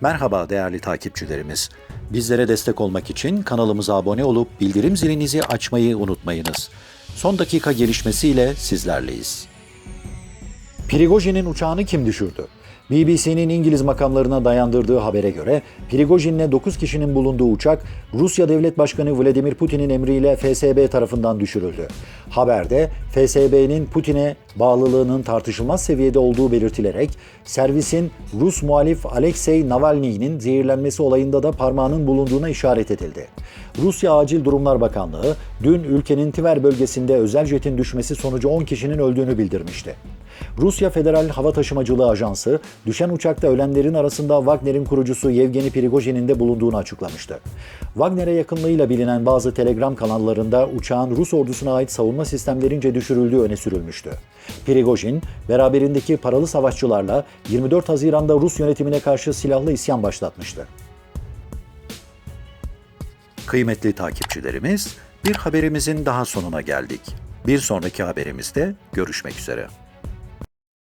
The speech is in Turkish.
Merhaba değerli takipçilerimiz. Bizlere destek olmak için kanalımıza abone olup bildirim zilinizi açmayı unutmayınız. Son dakika gelişmesiyle sizlerleyiz. Prigojin'in uçağını kim düşürdü? BBC'nin İngiliz makamlarına dayandırdığı habere göre Prigojin'le 9 kişinin bulunduğu uçak Rusya Devlet Başkanı Vladimir Putin'in emriyle FSB tarafından düşürüldü. Haberde FSB'nin Putin'e bağlılığının tartışılmaz seviyede olduğu belirtilerek servisin Rus muhalif Alexei Navalny'nin zehirlenmesi olayında da parmağının bulunduğuna işaret edildi. Rusya Acil Durumlar Bakanlığı dün ülkenin Tiver bölgesinde özel jetin düşmesi sonucu 10 kişinin öldüğünü bildirmişti. Rusya Federal Hava Taşımacılığı Ajansı, düşen uçakta ölenlerin arasında Wagner'in kurucusu Yevgeni Prigojin'in de bulunduğunu açıklamıştı. Wagner'e yakınlığıyla bilinen bazı telegram kanallarında uçağın Rus ordusuna ait savunma sistemlerince düşürüldüğü öne sürülmüştü. Prigojin, beraberindeki paralı savaşçılarla 24 Haziran'da Rus yönetimine karşı silahlı isyan başlatmıştı. Kıymetli takipçilerimiz, bir haberimizin daha sonuna geldik. Bir sonraki haberimizde görüşmek üzere.